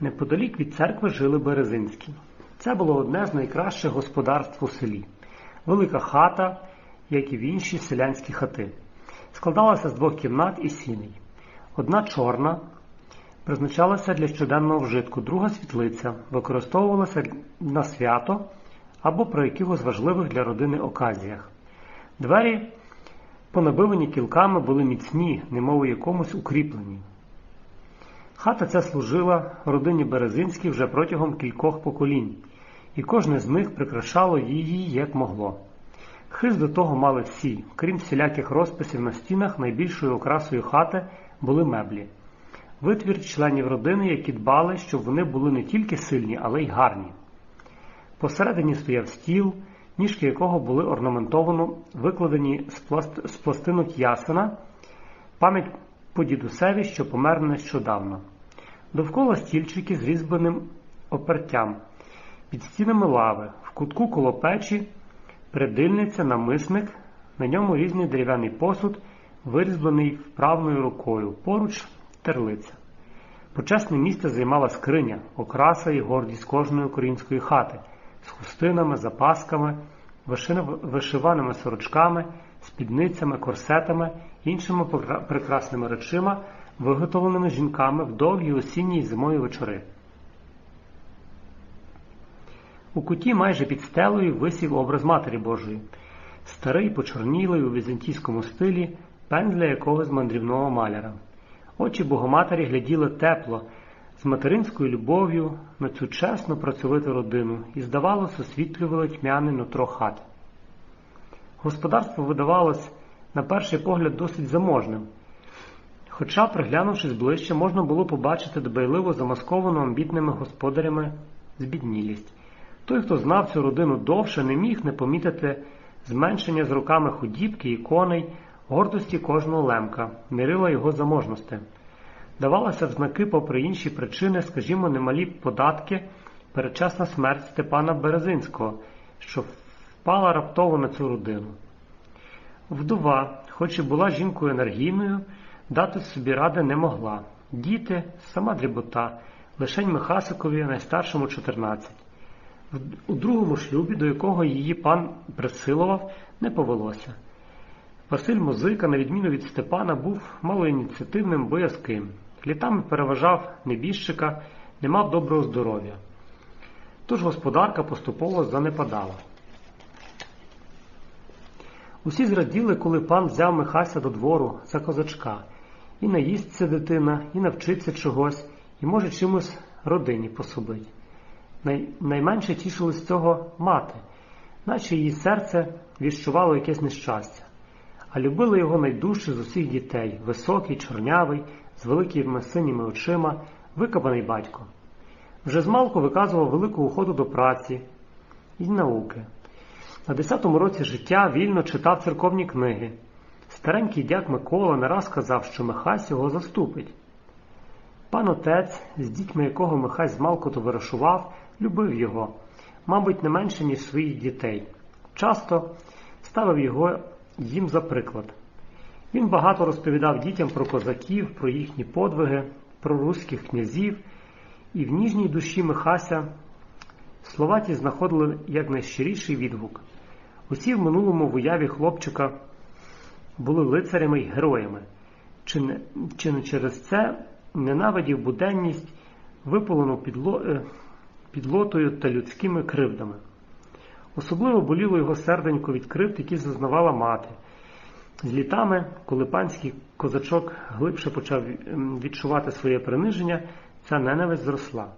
Неподалік від церкви жили Березинські. Це було одне з найкращих господарств у селі. Велика хата, як і в інші селянські хати. Складалася з двох кімнат і сіней. Одна чорна, призначалася для щоденного вжитку, друга світлиця, використовувалася на свято або при якихось важливих для родини оказіях. Двері, понабивані кілками, були міцні, немов у якомусь укріплені. Хата ця служила родині Березинських вже протягом кількох поколінь, і кожне з них прикрашало її як могло. Хист до того мали всі, крім всіляких розписів на стінах, найбільшою окрасою хати були меблі. Витвір членів родини, які дбали, щоб вони були не тільки сильні, але й гарні. Посередині стояв стіл, ніжки якого були орнаментовано викладені з пластинок ясена, пам'ять по дідусеві, що помер нещодавно. Довкола стільчики з різьбленим опертям, під стінами лави, в кутку коло печі, придильниця, намисник, на ньому різний дерев'яний посуд, вирізблений вправною рукою, поруч терлиця. Почесне місце займала скриня, окраса і гордість кожної української хати з хустинами, запасками, вишиваними сорочками, спідницями, корсетами, іншими прекрасними речима, виготовленими жінками в довгі осінні й зимові вечори. У куті майже під стелею висів образ Матері Божої, старий, почорнілий у візантійському стилі, пензля якогось мандрівного маляра. Очі Богоматері гляділи тепло, з материнською любов'ю на цю чесну працьовиту родину і, здавалося, освітлювали тьмяне нутро хати. Господарство видавалось, на перший погляд, досить заможним. Хоча, приглянувшись ближче, можна було побачити дбайливо замасковану амбітними господарями збіднілість. Той, хто знав цю родину довше, не міг не помітити зменшення з руками худібки і коней, гордості кожного лемка, мірила його заможності. Давалася в знаки, попри інші причини, скажімо, немалі податки, передчасна смерть Степана Березинського, що впала раптово на цю родину. Вдова, хоч і була жінкою енергійною, дати собі ради не могла. Діти, сама дрібота, лишень Михасикові, найстаршому 14. У другому шлюбі, до якого її пан присилував, не повелося. Василь Музика, на відміну від Степана, був малоініціативним, боязким. Літами переважав небіжчика, не мав доброго здоров'я. Тож господарка поступово занепадала. Усі зраділи, коли пан взяв Михася до двору за козачка, і наїсться дитина, і навчиться чогось, і може чимось родині пособить. Най... Найменше тішили цього мати, наче її серце відчувало якесь нещастя, а любили його найдужче з усіх дітей високий, чорнявий, з великими синіми очима, викопаний батько. Вже змалку виказував велику уходу до праці і науки. На десятому році життя вільно читав церковні книги. Старенький дяк Микола не раз казав, що Михась його заступить. Пан отець, з дітьми якого Михась змалку товаришував, любив його, мабуть, не менше, ніж своїх дітей. Часто ставив його їм за приклад. Він багато розповідав дітям про козаків, про їхні подвиги, про руських князів, і в ніжній душі Михася слова ті знаходили якнайщиріший відгук. Усі в минулому в уяві хлопчика були лицарями й героями, чи не, чи не через це ненавидів буденність, випалену підло, підлотою та людськими кривдами. Особливо боліло його серденько від кривд, які зазнавала мати. З літами, коли панський козачок глибше почав відчувати своє приниження, ця ненависть зросла.